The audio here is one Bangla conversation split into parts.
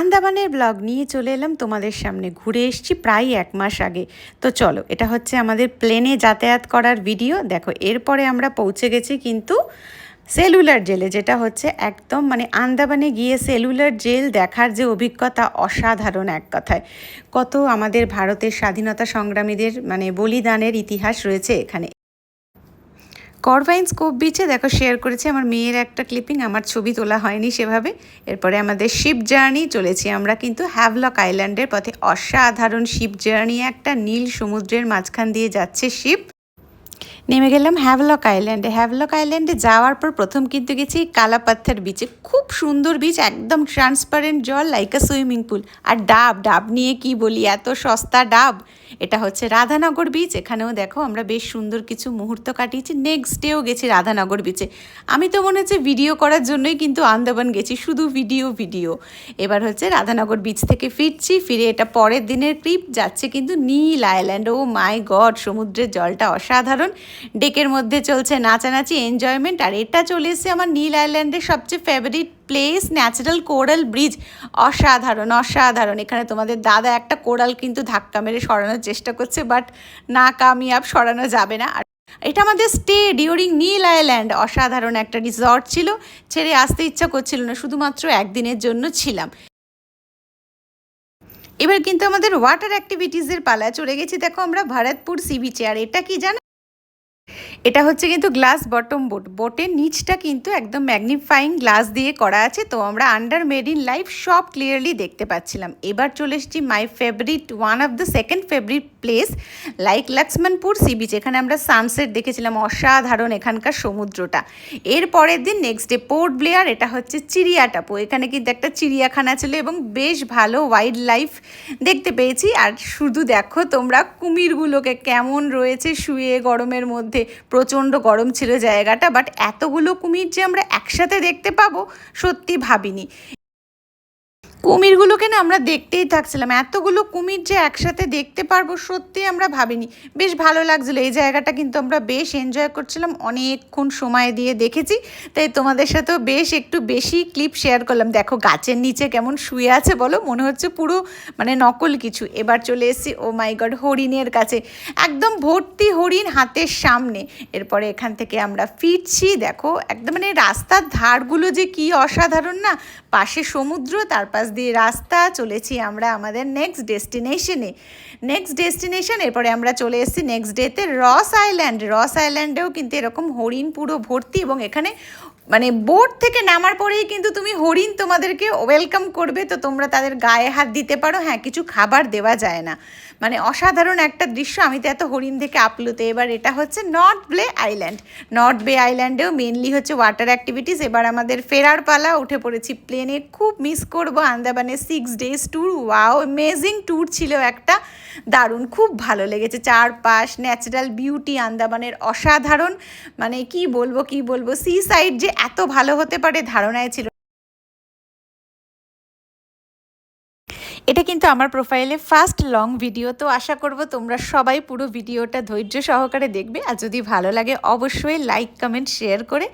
আন্দামানের ব্লগ নিয়ে চলে এলাম তোমাদের সামনে। ঘুরে এসেছি প্রায় এক মাস আগে। তো চলো, এটা হচ্ছে আমাদের প্লেনে যাতায়াত করার ভিডিও দেখো, এরপরে আমরা পৌঁছে গেছি কিন্তু সেলুলার জেলে যেটা হচ্ছে একদম মানে আন্দামানে গিয়ে সেলুলার জেল দেখার যে অভিজ্ঞতা অসাধারণ এক কথায়। কত আমাদের ভারতের স্বাধীনতা সংগ্রামীদের মানে বলিদানের ইতিহাস রয়েছে এখানে। করভাইন স্কোপ বিচে দেখো শেয়ার করেছি। আমার মেয়ের একটা ক্লিপিং আমার ছবি তোলা হয়নি সেভাবে। এরপরে আমাদের শিপ জার্নি চলেছি আমরা কিন্তু হ্যাভলক আইল্যান্ডের পথে। অসাধারণ শিপ জার্নি একটা নীল সমুদ্রের মাঝখান দিয়ে যাচ্ছে শিপ নেমে গেলাম হ্যাভলক আইল্যান্ডে হ্যাভলক আইল্যান্ডে যাওয়ার পর প্রথম কিন্তু গেছি কালাপাত্থার বিচে খুব সুন্দর বিচ একদম ট্রান্সপারেন্ট জল লাইক সুইমিং পুল আর ডাব ডাব নিয়ে কি বলি, এত সস্তা ডাব। এটা হচ্ছে রাধানগর বিচ এখানেও দেখো আমরা বেশ সুন্দর কিছু মুহূর্ত কাটিয়েছি। নেক্সট ডেও গেছি রাধানগর বিচে আমি তো মনে হচ্ছে ভিডিও করার জন্যই কিন্তু আন্দামান গেছি, শুধু ভিডিও ভিডিও এবার হচ্ছে রাধানগর বিচ থেকে ফিরছি, ফিরে এটা পরের দিনের ক্লিপ যাচ্ছে কিন্তু নীল আইল্যান্ড ও মাই গড সমুদ্রের জলটা অসাধারণ। ডেকের মধ্যে চলছে নাচানাচি এনজয়মেন্ট আর এটা চলে এসেছে আমার নীল আইল্যান্ডের সবচেয়ে favourite place natural coral bridge অসাধারণ অসাধারণ। এখানে তোমাদের দাদা একটা কোরাল কিন্তু ধাক্কা মেরে সরানোর চেষ্টা করছে বাট না কামিয়াব সরানো যাবে না। এটা আমাদের স্টে ডিউরিং নীল আইল্যান্ড অসাধারণ একটা রিসর্ট ছিল, ছেড়ে আসতে ইচ্ছা করছিল না, শুধুমাত্র একদিনের জন্য ছিলাম। এবার কিন্তু আমাদের ওয়াটার অ্যাক্টিভিটিসের পালায় চলে গেছি। দেখো আমরা ভারতপুর সি বিচে আর এটা কি জানো? এটা হচ্ছে কিন্তু গ্লাস বটম বোট বোটের নিচটা কিন্তু একদম ম্যাগনিফাইং গ্লাস দিয়ে করা আছে, তো আমরা আন্ডার মেরিন লাইফ সব ক্লিয়ারলি দেখতে পাচ্ছিলাম। এবার চলে এসেছি my favourite one of the second favourite place like Laxmanpur sea beach এখানে আমরা সানসেট দেখেছিলাম, অসাধারণ এখানকার সমুদ্রটা। এর পরের দিন নেক্সট ডে পোর্ট ব্লেয়ার এটা হচ্ছে চিড়িয়াটাপু এখানে কিন্তু একটা চিড়িয়াখানা ছিল এবং বেশ ভালো ওয়াইল্ড লাইফ দেখতে পেয়েছি। আর শুধু দেখো তোমরা কুমিরগুলোকে কেমন রয়েছে শুয়ে গরমের মধ্যে। প্রচণ্ড গরম ছিল জায়গাটা বাট এতগুলো কুমির যে আমরা একসাথে দেখতে পাবো সত্যি ভাবিনি। কুমিরগুলোকে না আমরা দেখতেই থাকছিলাম। এতগুলো কুমির যে একসাথে দেখতে পারব সত্যি আমরা ভাবিনি। বেশ ভালো লাগছিল। এই জায়গাটা কিন্তু আমরা বেশ এনজয় করছিলাম। অনেকক্ষণ সময় দিয়ে দেখেছি। তাই তোমাদের সাথেও বেশ একটু বেশি ক্লিপ শেয়ার করলাম। দেখো গাছের নিচে কেমন শুয়ে আছে বলো? মনে হচ্ছে পুরো মানে নকল কিছু। এবার চলে এসেছি, ও মাই গড হরিণের কাছে। একদম ভর্তি হরিণ হাতের সামনে। এরপরে এখান থেকে আমরা ফিরছি। দেখো, একদম মানে রাস্তার ধারগুলো যে কি অসাধারণ না? পাশে সমুদ্র, তার পাশ দিয়ে রাস্তা, চলেছি আমরা আমাদের নেক্সট ডেস্টিনেশনে নেক্সট ডেস্টিনেশন এরপরে আমরা চলে এসেছি নেক্সট ডেতে রস আইল্যান্ড। রস আইল্যান্ডেও কিন্তু এরকম হরিণ পুরো ভর্তি এবং এখানে মানে বোট থেকে নামার পরেই কিন্তু তুমি হরিণ তোমাদেরকে ওয়েলকাম করবে, তো তোমরা তাদের গায়ে হাত দিতে পারো। হ্যাঁ কিছু খাবার দেওয়া যায় না। মানে অসাধারণ একটা দৃশ্য। আমি তো এত হরিণ থেকে আপলুতে। এবার এটা হচ্ছে নর্থ বে আইল্যান্ড নর্থ বে আইল্যান্ডেও মেনলি হচ্ছে ওয়াটার অ্যাক্টিভিটিস এবার আমাদের ফেরার পালা, উঠে পড়েছি প্লেনে খুব মিস করব আন্দামানের six days tour wow amazing tour ছিল একটা। দারুণ, খুব ভালো লেগেছে। চারপাশ ন্যাচারাল বিউটি আন্দামানের অসাধারণ। মানে কি বলব কি বলব? সি সাইড যে এত ভালো হতে পারে ধারণায় ছিল। এটা কিন্তু আমার প্রোফাইলে ফার্স্ট লং ভিডিও তো আশা করব তোমরা সবাই পুরো ভিডিওটা ধৈর্য সহকারে দেখবে। আর যদি ভালো লাগে, অবশ্যই লাইক কমেন্ট শেয়ার করে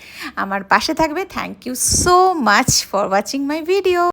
আমার পাশে থাকবে। Thank you so much for watching my video